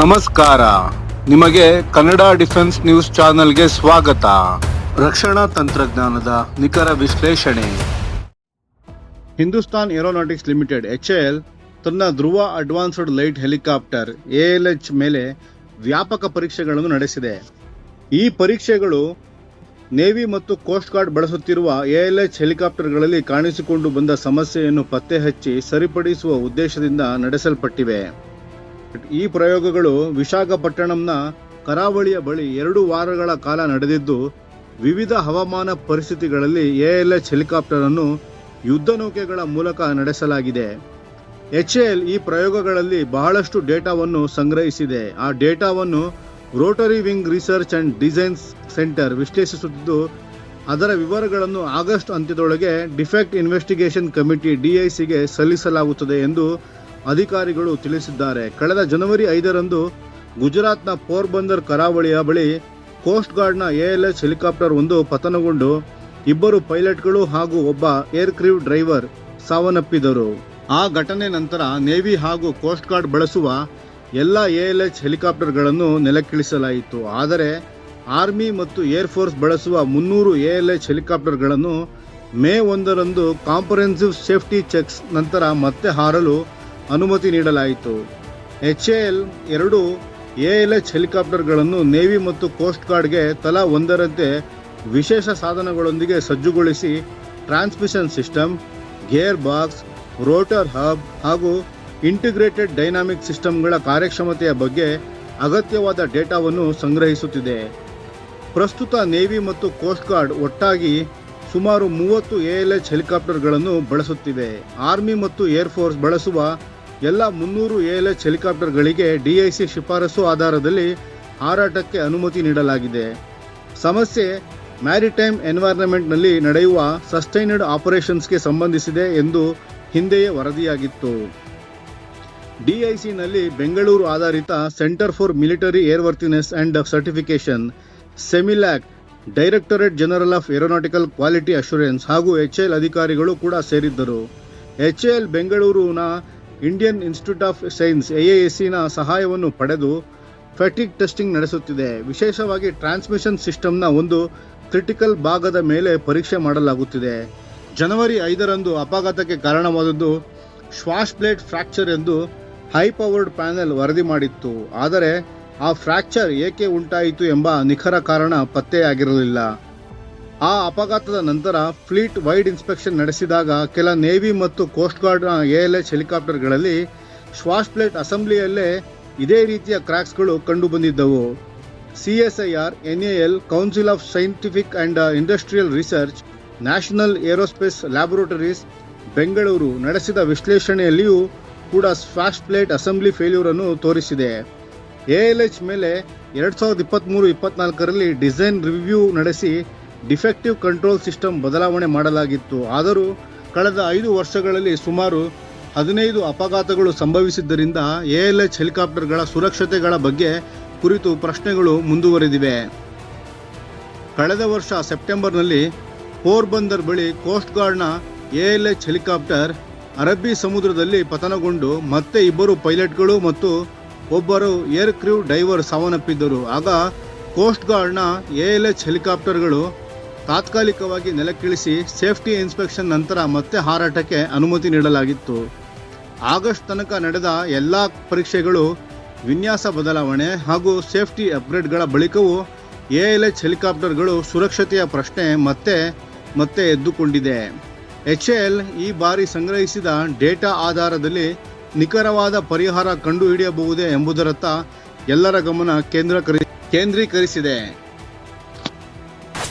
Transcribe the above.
ನಮಸ್ಕಾರ. ನಿಮಗೆ Kannada defence news ಚಾನೆಲ್ಗೆ ಸ್ವಾಗತ. ರಕ್ಷಣಾ ತಂತ್ರಜ್ಞಾನದ ನಿಖರ ವಿಶ್ಲೇಷಣೆ. Hindustan Aeronautics Limited H L ತನ್ನ Dhruv advanced light helicopter A L H ಮೇಲೆ ವ್ಯಾಪಕ ಪರೀಕ್ಷೆಗಳನ್ನು ನಡೆಸಿದೆ. ಈ ಪರೀಕ್ಷೆಗಳು ನೇವಿ ಮತ್ತು ಕೋಸ್ಟ್ ಗಾರ್ಡ್ ಬಳಸುತ್ತಿರುವ ಎಎಲ್ಎಚ್ ಹೆಲಿಕಾಪ್ಟರ್ಗಳಲ್ಲಿ ಕಾಣಿಸಿಕೊಂಡು ಬಂದ ಸಮಸ್ಯೆಯನ್ನು ಪತ್ತೆ ಹಚ್ಚಿ ಸರಿಪಡಿಸುವ ಉದ್ದೇಶದಿಂದ ನಡೆಸಲ್ಪಟ್ಟಿವೆ. ಈ ಪ್ರಯೋಗಗಳು ವಿಶಾಖಪಟ್ಟಣಂನ ಕರಾವಳಿಯ ಬಳಿ ಎರಡು ವಾರಗಳ ಕಾಲ ನಡೆದಿದ್ದು, ವಿವಿಧ ಹವಾಮಾನ ಪರಿಸ್ಥಿತಿಗಳಲ್ಲಿ ಎಎಲ್ಎಚ್ ಹೆಲಿಕಾಪ್ಟರ್ ಅನ್ನು ಯುದ್ಧ ನೌಕೆಗಳ ಮೂಲಕ ನಡೆಸಲಾಗಿದೆ. ಎಚ್ಎಎಲ್ ಈ ಪ್ರಯೋಗಗಳಲ್ಲಿ ಬಹಳಷ್ಟು ಡೇಟಾವನ್ನು ಸಂಗ್ರಹಿಸಿದೆ. ಆ ಡೇಟಾವನ್ನು rotary wing research and designs centre ವಿಶ್ಲೇಷಿಸುತ್ತಿದ್ದು, ಅದರ ವಿವರಗಳನ್ನು ಆಗಸ್ಟ್ ಅಂತ್ಯದೊಳಗೆ ಡಿಫೆಕ್ಟ್ ಇನ್ವೆಸ್ಟಿಗೇಷನ್ ಕಮಿಟಿ ಡಿಐಸಿಗೆ ಸಲ್ಲಿಸಲಾಗುತ್ತದೆ ಎಂದು ಅಧಿಕಾರಿಗಳು ತಿಳಿಸಿದ್ದಾರೆ. ಕಳೆದ ಜನವರಿ ಐದರಂದು ಗುಜರಾತ್ನ ಪೋರ್ಬಂದರ್ ಕರಾವಳಿಯ ಬಳಿ ಕೋಸ್ಟ್ ಗಾರ್ಡ್ನ ಎಎಲ್ಎಸ್ ಹೆಲಿಕಾಪ್ಟರ್ ಒಂದು ಪತನಗೊಂಡು ಇಬ್ಬರು ಪೈಲಟ್ಗಳು ಹಾಗೂ ಒಬ್ಬ ಏರ್ ಕ್ರೀವ್ ಡ್ರೈವರ್ ಸಾವನ್ನಪ್ಪಿದರು. ಆ ಘಟನೆ ನಂತರ ನೇವಿ ಹಾಗೂ ಕೋಸ್ಟ್ ಗಾರ್ಡ್ ಬಳಸುವ ಎಲ್ಲ ಎಎಲ್ಎಚ್ ಹೆಲಿಕಾಪ್ಟರ್ಗಳನ್ನು ನೆಲಕ್ಕಿಳಿಸಲಾಯಿತು. ಆದರೆ ಆರ್ಮಿ ಮತ್ತು ಏರ್ ಫೋರ್ಸ್ ಬಳಸುವ ಮುನ್ನೂರು ಎಎಲ್ಎಚ್ ಹೆಲಿಕಾಪ್ಟರ್ಗಳನ್ನು ಮೇ ಒಂದರಂದು ಕಾಂಪ್ರಹೆನ್ಸಿವ್ ಸೇಫ್ಟಿ ಚೆಕ್ಸ್ ನಂತರ ಮತ್ತೆ ಹಾರಲು ಅನುಮತಿ ನೀಡಲಾಯಿತು. ಎಚ್ ಎಲ್ ಎರಡು ಎಎಲ್ಎಚ್ ಹೆಲಿಕಾಪ್ಟರ್ಗಳನ್ನು ನೇವಿ ಮತ್ತು ಕೋಸ್ಟ್ ಗಾರ್ಡ್ಗೆ ತಲಾ ಒಂದರಂತೆ ವಿಶೇಷ ಸಾಧನಗಳೊಂದಿಗೆ ಸಜ್ಜುಗೊಳಿಸಿ transmission system, gear box, rotor hub ಹಾಗೂ ಇಂಟಿಗ್ರೇಟೆಡ್ ಡೈನಾಮಿಕ್ ಸಿಸ್ಟಮ್ಗಳ ಕಾರ್ಯಕ್ಷಮತೆಯ ಬಗ್ಗೆ ಅಗತ್ಯವಾದ ಡೇಟಾವನ್ನು ಸಂಗ್ರಹಿಸುತ್ತಿದೆ. ಪ್ರಸ್ತುತ ನೇವಿ ಮತ್ತು ಕೋಸ್ಟ್ ಗಾರ್ಡ್ ಒಟ್ಟಾಗಿ ಸುಮಾರು ಮೂವತ್ತು ಎಎಲ್ಎಚ್ ಹೆಲಿಕಾಪ್ಟರ್ಗಳನ್ನು ಬಳಸುತ್ತಿವೆ. ಆರ್ಮಿ ಮತ್ತು ಏರ್ ಫೋರ್ಸ್ ಬಳಸುವ ಎಲ್ಲ ಮುನ್ನೂರು ಎಎಲ್ಎಚ್ ಹೆಲಿಕಾಪ್ಟರ್ಗಳಿಗೆ ಡಿಐಸಿ ಶಿಫಾರಸು ಆಧಾರದಲ್ಲಿ ಹಾರಾಟಕ್ಕೆ ಅನುಮತಿ ನೀಡಲಾಗಿದೆ. ಸಮಸ್ಯೆ ಮ್ಯಾರಿಟೈಮ್ ಎನ್ವೈರ್ನ್ಮೆಂಟ್ನಲ್ಲಿ ನಡೆಯುವ ಸಸ್ಟೈನಡ್ ಆಪರೇಷನ್ಸ್ಗೆ ಸಂಬಂಧಿಸಿದೆ ಎಂದು ಹಿಂದೆಯೇ ವರದಿಯಾಗಿತ್ತು. ಡಿಐಸಿನಲ್ಲಿ ಬೆಂಗಳೂರು ಆಧಾರಿತ centre for military airworthiness and certification, CEMILAC, directorate general of aeronautical quality assurance ಹಾಗೂ ಎಚ್ಎಲ್ ಅಧಿಕಾರಿಗಳು ಕೂಡ ಸೇರಿದ್ದರು. ಎಚ್ಎಎಲ್ ಬೆಂಗಳೂರಿನ ಇಂಡಿಯನ್ ಇನ್ಸ್ಟಿಟ್ಯೂಟ್ ಆಫ್ ಸೈನ್ಸ್ ಎಎಎಸ್ಸಿನ ಸಹಾಯವನ್ನು ಪಡೆದು ಫೆಟಿಕ್ ಟೆಸ್ಟಿಂಗ್ ನಡೆಸುತ್ತಿದೆ. ವಿಶೇಷವಾಗಿ ಟ್ರಾನ್ಸ್ಮಿಷನ್ ಸಿಸ್ಟಮ್ನ ಒಂದು ಕ್ರಿಟಿಕಲ್ ಭಾಗದ ಮೇಲೆ ಪರೀಕ್ಷೆ ಮಾಡಲಾಗುತ್ತಿದೆ. ಜನವರಿ ಐದರಂದು ಅಪಘಾತಕ್ಕೆ ಕಾರಣವಾದದ್ದು ಶ್ವಾಸ್ ಪ್ಲೇಟ್ ಫ್ರಾಕ್ಚರ್ ಎಂದು ಹೈ ಪವರ್ಡ್ ಪ್ಯಾನೆಲ್ ವರದಿ ಮಾಡಿತ್ತು. ಆದರೆ ಆ ಫ್ರಾಕ್ಚರ್ ಏಕೆ ಉಂಟಾಯಿತು ಎಂಬ ನಿಖರ ಕಾರಣ ಪತ್ತೆಯಾಗಿರಲಿಲ್ಲ. ಆ ಅಪಘಾತದ ನಂತರ ಫ್ಲೀಟ್ ವೈಡ್ ಇನ್ಸ್ಪೆಕ್ಷನ್ ನಡೆಸಿದಾಗ ಕೆಲ ನೇವಿ ಮತ್ತು ಕೋಸ್ಟ್ ಗಾರ್ಡ್ನ ಎಎಲ್ಎಚ್ ಹೆಲಿಕಾಪ್ಟರ್ಗಳಲ್ಲಿ ಶ್ವಾಸ್ ಪ್ಲೇಟ್ ಅಸೆಂಬ್ಲಿಯಲ್ಲೇ ಇದೇ ರೀತಿಯ ಕ್ರ್ಯಾಕ್ಸ್ಗಳು ಕಂಡುಬಂದಿದ್ದವು. A L council of scientific and industrial research, national aerospace laboratories, Bengaluru ನಡೆಸಿದ ವಿಶ್ಲೇಷಣೆಯಲ್ಲಿಯೂ ಕೂಡ ಸ್ವಾಶ್ ಪ್ಲೇಟ್ ಅಸೆಂಬ್ಲಿ ಫೇಲ್ಯೂರ್ ಅನ್ನು ತೋರಿಸಿದೆ. ಎಎಲ್ಎಚ್ ಮೇಲೆ ಎರಡು ಸಾವಿರದ ಇಪ್ಪತ್ತ್ಮೂರು ಇಪ್ಪತ್ತ್ನಾಲ್ಕರಲ್ಲಿ ಡಿಸೈನ್ ರಿವ್ಯೂ ನಡೆಸಿ ಡಿಫೆಕ್ಟಿವ್ ಕಂಟ್ರೋಲ್ ಸಿಸ್ಟಮ್ ಬದಲಾವಣೆ ಮಾಡಲಾಗಿತ್ತು. ಆದರೂ ಕಳೆದ ಐದು ವರ್ಷಗಳಲ್ಲಿ ಸುಮಾರು ಹದಿನೈದು ಅಪಘಾತಗಳು ಸಂಭವಿಸಿದ್ದರಿಂದ ಎ ಎಲ್ ಎಚ್ ಹೆಲಿಕಾಪ್ಟರ್ಗಳ ಸುರಕ್ಷತೆಗಳ ಬಗ್ಗೆ ಕುರಿತು ಪ್ರಶ್ನೆಗಳು ಮುಂದುವರೆದಿವೆ. ಕಳೆದ ವರ್ಷ ಸೆಪ್ಟೆಂಬರ್ನಲ್ಲಿ ಪೋರ್ಬಂದರ್ ಬಳಿ ಕೋಸ್ಟ್ ಗಾರ್ಡ್ನ ಎಎಲ್ಎಚ್ ಹೆಲಿಕಾಪ್ಟರ್ ಅರಬ್ಬಿ ಸಮುದ್ರದಲ್ಲಿ ಪತನಗೊಂಡು ಮತ್ತೆ ಇಬ್ಬರು ಪೈಲಟ್ಗಳು ಮತ್ತು ಒಬ್ಬರು ಏರ್ ಕ್ರ್ಯೂ ಡೈವರ್ ಸಾವನ್ನಪ್ಪಿದ್ದರು. ಆಗ ಕೋಸ್ಟ್ ಗಾರ್ಡ್ನ ಎಎಲ್ಎಚ್ ಹೆಲಿಕಾಪ್ಟರ್ಗಳು ತಾತ್ಕಾಲಿಕವಾಗಿ ನೆಲಕ್ಕಿಳಿಸಿ ಸೇಫ್ಟಿ ಇನ್ಸ್ಪೆಕ್ಷನ್ ನಂತರ ಮತ್ತೆ ಹಾರಾಟಕ್ಕೆ ಅನುಮತಿ ನೀಡಲಾಗಿತ್ತು. ಆಗಸ್ಟ್ ತನಕ ನಡೆದ ಎಲ್ಲ ಪರೀಕ್ಷೆಗಳು ವಿನ್ಯಾಸ ಬದಲಾವಣೆ ಹಾಗೂ ಸೇಫ್ಟಿ ಅಪ್ಗ್ರೇಡ್ಗಳ ಬಳಿಕವೂ ಎ ಎಲ್ ಎಚ್ ಹೆಲಿಕಾಪ್ಟರ್ಗಳು ಸುರಕ್ಷತೆಯ ಪ್ರಶ್ನೆ ಮತ್ತೆ ಮತ್ತೆ ಎದ್ದುಕೊಂಡಿದೆ. ಎಚ್ ಎಲ್ ಈ ಬಾರಿ ಸಂಗ್ರಹಿಸಿದ ಡೇಟಾ ಆಧಾರದಲ್ಲಿ ನಿಖರವಾದ ಪರಿಹಾರ ಕಂಡುಹಿಡಿಯಬಹುದೇ ಎಂಬುದರತ್ತ ಎಲ್ಲರ ಗಮನ ಕೇಂದ್ರ ಕೇಂದ್ರೀಕರಿಸಿದೆ.